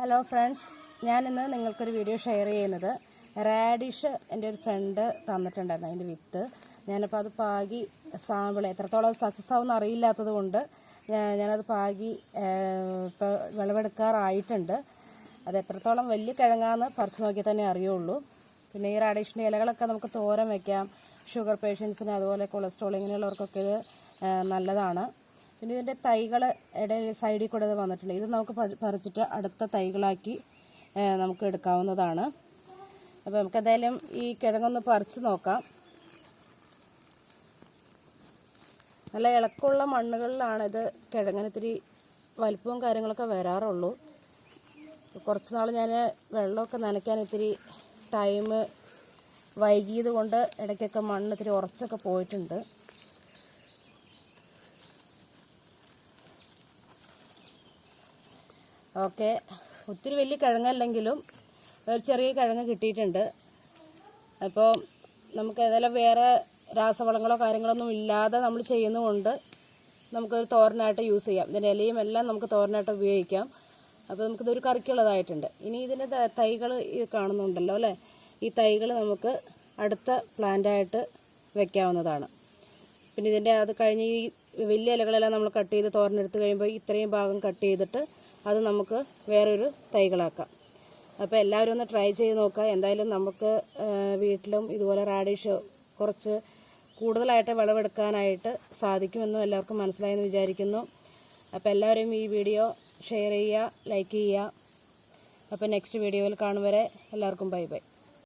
Hello friends ഞാനിന്ന് നിങ്ങൾക്കൊരു video share ചെയ്യുന്നത്. റാഡിഷ് എന്റെ ഒരു ഫ്രണ്ട് തന്നിട്ടുണ്ടായിരുന്നു അതിന്റെ വിത്ത്. ഞാനപ്പോൾ അത് പാകി സാമ്പിൾ എത്രത്തോളം സക്സസ് ആവുമെന്ന് അറിയില്ലാത്തത് കൊണ്ട് ഞാനത് പാകി ഇപ്പോൾ വിളവെടുക്കാറായിട്ടുണ്ട്. അത് എത്രത്തോളം വലിയ കിഴങ്ങാന്ന് പറിച്ചു നോക്കിയാൽ തന്നെ അറിയുള്ളൂ. പിന്നെ ഈ റാഡിഷിന്റെ ഇലകളൊക്കെ നമുക്ക് തോരൻ വയ്ക്കാം ഷുഗർ പേഷ്യൻസിന് അതുപോലെ കൊളസ്ട്രോൾ ഇങ്ങനെയുള്ളവർക്കൊക്കെ ഇത് നല്ലതാണ്. പിന്നെ ഇതിന്റെ തൈകൾ ഇടയിൽ സൈഡിൽ കൂടെ വന്നിട്ടുണ്ട്. ഇത് നമുക്ക് പറി- പറിച്ചിട്ട് അടുത്ത തൈകളാക്കി നമുക്ക് എടുക്കാവുന്നതാണ്. അപ്പോൾ നമുക്ക് എന്തായാലും ഈ കിഴങ്ങൊന്ന് പറിച്ച് നോക്കാം. നല്ല ഇളക്കമുള്ള മണ്ണുകളിലാണ് ഇത് കിഴങ്ങിന് ഇത്തിരി വലിപ്പവും കാര്യങ്ങളൊക്കെ വരാറുള്ളൂ. കുറച്ച് നാൾ ഞാൻ വെള്ളമൊക്കെ നനയ്ക്കാൻ ഇത്തിരി ടൈം വൈകിയത് കൊണ്ട് ഇടയ്ക്കൊക്കെ മണ്ണ് ഇത്തിരി ഉറച്ചൊക്കെ പോയിട്ടുണ്ട്. ഓക്കെ. ഒത്തിരി വലിയ കിഴങ്ങല്ലെങ്കിലും ഒരു ചെറിയ കിഴങ്ങ് കിട്ടിയിട്ടുണ്ട്. അപ്പോൾ നമുക്ക് ഏതായാലും വേറെ രാസവളങ്ങളോ കാര്യങ്ങളൊന്നും ഇല്ലാതെ നമ്മൾ ചെയ്യുന്നതുകൊണ്ട് നമുക്കൊരു തോരനായിട്ട് യൂസ് ചെയ്യാം. ഇതിന്റെ ഇലയും എല്ലാം നമുക്ക് തോരനായിട്ട് ഉപയോഗിക്കാം. അപ്പോൾ നമുക്കിതൊരു കറിക്കുള്ളതായിട്ടുണ്ട്. ഇനി ഇതിന്റെ തൈകൾ കാണുന്നുണ്ടല്ലോ അല്ലേ? ഈ തൈകൾ നമുക്ക് അടുത്ത പ്ലാന്റായിട്ട് വെക്കാവുന്നതാണ്. പിന്നെ ഇതിന്റെ അത് കഴിഞ്ഞ് ഈ വലിയ ഇലകളെല്ലാം നമ്മൾ കട്ട് ചെയ്ത് തോരനെടുത്ത് കഴിയുമ്പോൾ ഇത്രയും ഭാഗം കട്ട് ചെയ്തിട്ട് അത് നമുക്ക് വേറൊരു തൈകളാക്കാം. അപ്പോൾ എല്ലാവരും ഒന്ന് ട്രൈ ചെയ്ത് നോക്കുക. എന്തായാലും നമുക്ക് വീട്ടിലും ഇതുപോലെ റാഡിഷ് കുറച്ച് കൂടുതലായിട്ട് വിളവെടുക്കാനായിട്ട് സാധിക്കുമെന്നും എല്ലാവർക്കും മനസ്സിലായെന്ന് വിചാരിക്കുന്നു. അപ്പോൾ എല്ലാവരും ഈ വീഡിയോ ഷെയർ ചെയ്യുക ലൈക്ക് ചെയ്യുക. അപ്പോൾ നെക്സ്റ്റ് വീഡിയോയിൽ കാണും വരെ എല്ലാവർക്കും ബൈ ബൈ